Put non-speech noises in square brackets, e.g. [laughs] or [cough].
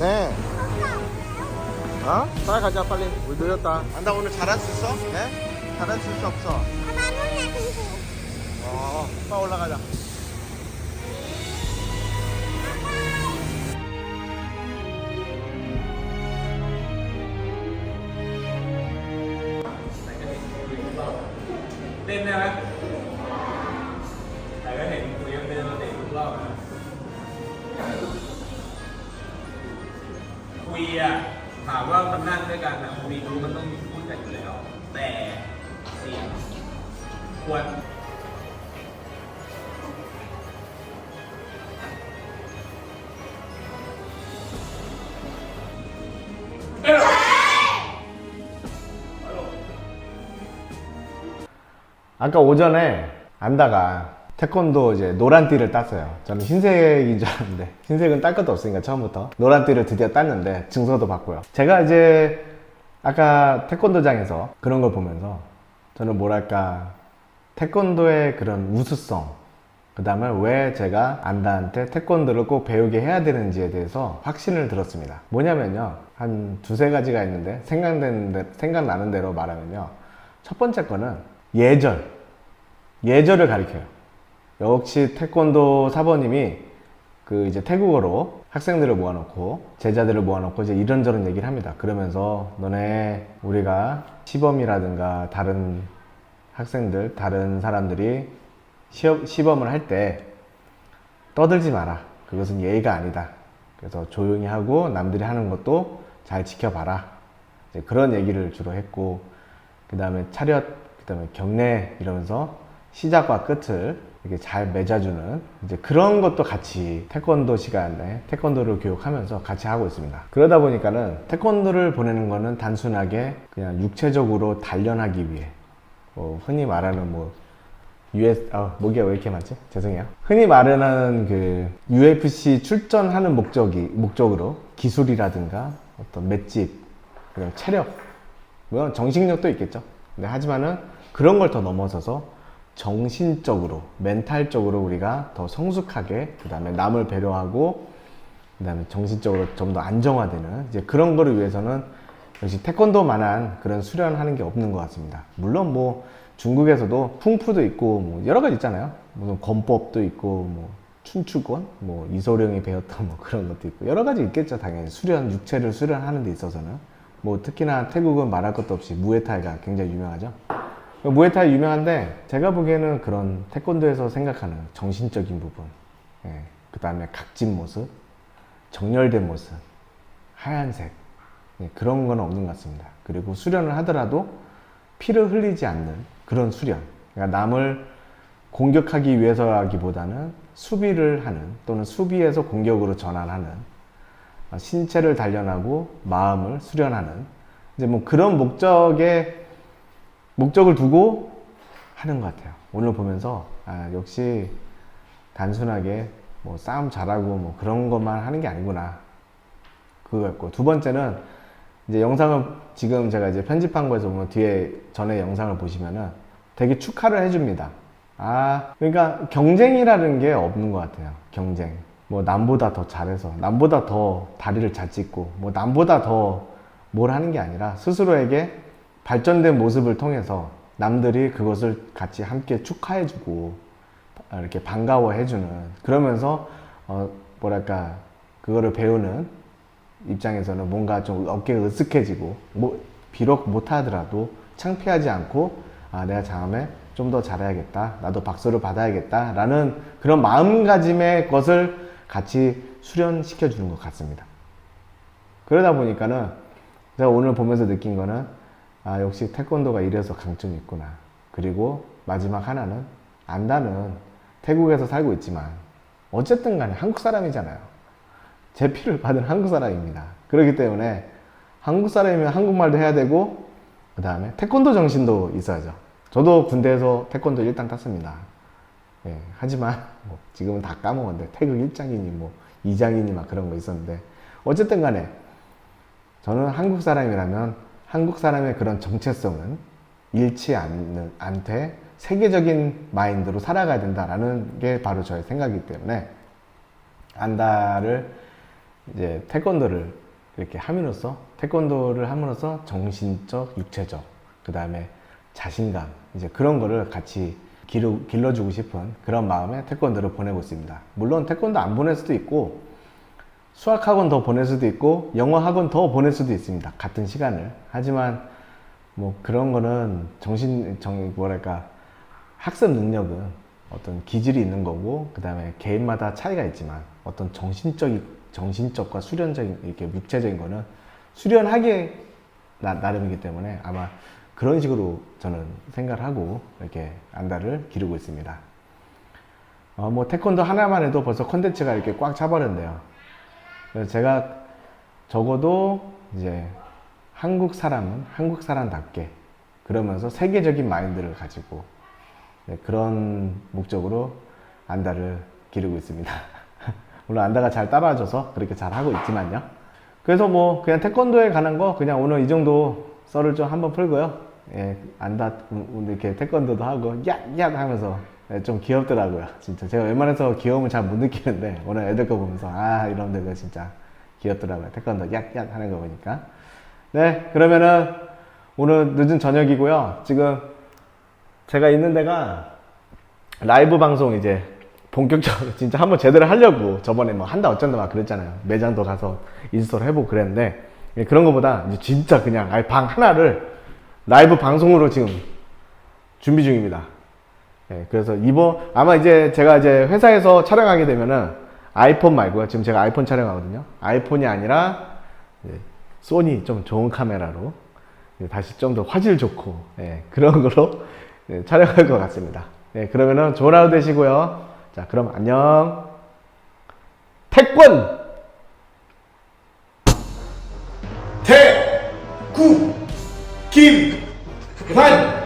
네. 어? 빨리 가자 빨리. 우리 늦었다. 안다 오늘 잘할 수 있어? 네? 잘할 수 있어 없어? 어. 빨리 올라가자.เต้นได้ไหม คุยอะถามว่ามันนั่งด้วยกันอะคุยรู้มันต้องมีพูดกันอยู่แล้ว แต่เสียงควร 아까 오전에 안다가 태권도 이제 노란 띠를 땄어요. 저는 흰색인 줄 알았는데 [laughs] 흰색은 딸 것도 없으니까 처음부터 노란 띠를 드디어 땄는데 증서도 받고요. 제가 이제 아까 태권도장에서 그런 걸 보면서 저는 뭐랄까 태권도의 그런 우수성 그 다음에 왜 제가 안다한테 태권도를 꼭 배우게 해야 되는지에 대해서 확신을 들었습니다. 뭐냐면요. 한 두세 가지가 있는데 생각되는 대, 생각나는 대로 말하면요. 첫 번째 거는 예절. 예절을 가리켜요. 역시 태권도 사범님이 그 이제 태국어로 학생들을 모아놓고 제자들을 모아놓고 이제 이런저런 얘기를 합니다. 그러면서 너네 우리가 시범이라든가 다른 학생들, 다른 사람들이 시험, 시범을 할 때 떠들지 마라. 그것은 예의가 아니다. 그래서 조용히 하고 남들이 하는 것도 잘 지켜봐라. 이제 그런 얘기를 주로 했고, 그 다음에 차렷, 그 다음에 경례 이러면서 시작과 끝을 이렇게 잘 맺어주는 이제 그런 것도 같이 태권도 시간에 태권도를 교육하면서 같이 하고 있습니다. 그러다 보니까는 태권도를 보내는 거는 단순하게 그냥 육체적으로 단련하기 위해 뭐 흔히 말하는 뭐 US 아 목이 왜 이렇게 많지? 죄송해요. 흔히 말하는 그 UFC 출전하는 목적이 목적으로 기술이라든가 어떤 맷집 그리고 체력 물론 정신력도 있겠죠. 근데 하지만은 그런 걸 더 넘어서서 정신적으로 멘탈적으로 우리가 더 성숙하게 그 다음에 남을 배려하고 그 다음에 정신적으로 좀 더 안정화되는 이제 그런 거를 위해서는 역시 태권도만한 그런 수련하는 게 없는 것 같습니다. 물론 뭐 중국에서도 쿵푸도 있고 뭐 여러 가지 있잖아요. 무슨 권법도 있고 뭐 춘추권, 뭐 이소룡이 배웠던 뭐 그런 것도 있고 여러 가지 있겠죠. 당연히 수련 육체를 수련하는 데 있어서는 뭐 특히나 태국은 말할 것도 없이 무에타이가 굉장히 유명하죠. 무에타이 유명한데 제가 보기에는 그런 태권도에서 생각하는 정신적인 부분, 예, 그 다음에 각진 모습, 정렬된 모습, 하얀색 예, 그런 건 없는 것 같습니다. 그리고 수련을 하더라도 피를 흘리지 않는 그런 수련. 그러니까 남을 공격하기 위해서라기보다는 수비를 하는 또는 수비에서 공격으로 전환하는 어, 신체를 단련하고 마음을 수련하는 이제 뭐 그런 목적의 목적을 두고 하는 것 같아요. 오늘 보면서 아, 역시 단순하게 뭐 싸움 잘하고 뭐 그런 것만 하는 게 아니구나. 그거였고 두 번째는 이제 영상을 지금 제가 이제 편집한 거에서 보면 뒤에 전에 영상을 보시면은 되게 축하를 해줍니다. 아, 그러니까 경쟁이라는 게 없는 것 같아요. 경쟁. 뭐 남보다 더 잘해서, 남보다 더 다리를 잘 찢고, 뭐 남보다 더 뭘 하는 게 아니라 스스로에게 발전된 모습을 통해서 남들이 그것을 같이 함께 축하해주고 이렇게 반가워해주는 그러면서 어 뭐랄까 그거를 배우는 입장에서는 뭔가 좀 어깨가 으쓱해지고 뭐 비록 못하더라도 창피하지 않고 아 내가 다음에 좀 더 잘해야겠다 나도 박수를 받아야겠다 라는 그런 마음가짐의 것을 같이 수련시켜 주는 것 같습니다. 그러다 보니까는 제가 오늘 보면서 느낀 거는 아 역시 태권도가 이래서 강점이 있구나 그리고 마지막 하나는 안다는 태국에서 살고 있지만 어쨌든 간에 한국 사람이잖아요 제 피를 받은 한국 사람입니다. 그렇기 때문에 한국 사람이면 한국말도 해야 되고 그 다음에 태권도 정신도 있어야죠. 저도 군대에서 태권도 1단 땄습니다. 예, 하지만 뭐 지금은 다 까먹었는데 태극 1장이니 뭐 2장이니 막 그런 거 있었는데 어쨌든 간에 저는 한국 사람이라면 한국 사람의 그런 정체성은 잃지 않는, 않되 세계적인 마인드로 살아가야 된다라는 게 바로 저의 생각이기 때문에 안다를 이제 태권도를 이렇게 함으로써 태권도를 함으로써 정신적, 육체적, 그 다음에 자신감 이제 그런 거를 같이 길러, 길러주고 싶은 그런 마음에 태권도를 보내고 있습니다. 물론 태권도 안 보낼 수도 있고 수학학원 더 보낼 수도 있고 영어 학원 더 보낼 수도 있습니다. 같은 시간을. 하지만 뭐 그런 거는 정신 정 뭐랄까 학습 능력은 어떤 기질이 있는 거고 그다음에 개인마다 차이가 있지만 어떤 정신적인 정신적과 수련적인 이렇게 육체적인 거는 수련하기에 나, 나름이기 때문에 아마 그런 식으로 저는 생각을 하고 이렇게 안다를 기르고 있습니다. 어, 뭐 태권도 하나만 해도 벌써 컨텐츠가 이렇게 꽉 차버렸네요. 그래서 제가 적어도 이제 한국 사람은 한국 사람답게 그러면서 세계적인 마인드를 가지고 네, 그런 목적으로 안다를 기르고 있습니다. [laughs] 물론 안다가 잘 따라와줘서 그렇게 잘 하고 있지만요. 그래서 뭐 그냥 태권도에 관한 거 그냥 오늘 이 정도 썰을 좀 한번 풀고요. 예, 안다 오늘 이렇게 태권도도 하고 얏얏 하면서 예, 좀 귀엽더라고요. 진짜 제가 웬만해서 귀여움을 잘 못 느끼는데 오늘 애들 거 보면서 아 이런 데가 진짜 귀엽더라고요. 태권도 얏얏 하는 거 보니까. 네, 그러면은 오늘 늦은 저녁이고요. 지금 제가 있는 데가 라이브 방송 이제 본격적으로 [laughs] 진짜 한번 제대로 하려고 저번에 뭐 한다 어쩐다 막 그랬잖아요. 매장도 가서 인스톨 해보고 그랬는데 예, 그런 거보다 이제 진짜 그냥 아예 방 하나를 라이브 방송으로 지금 준비 중입니다. 예, 그래서 이번 아마 이제 제가 이제 회사에서 촬영하게 되면은 아이폰 말고요. 지금 제가 아이폰 촬영하거든요. 아이폰이 아니라 소니 좀 좋은 카메라로 예, 다시 좀 더 화질 좋고 예, 그런 거로 예, 촬영할 것 같습니다. 예, 그러면은 좋은 하루 되시고요. 자, 그럼 안녕. 태권 태, 구, 김, 관.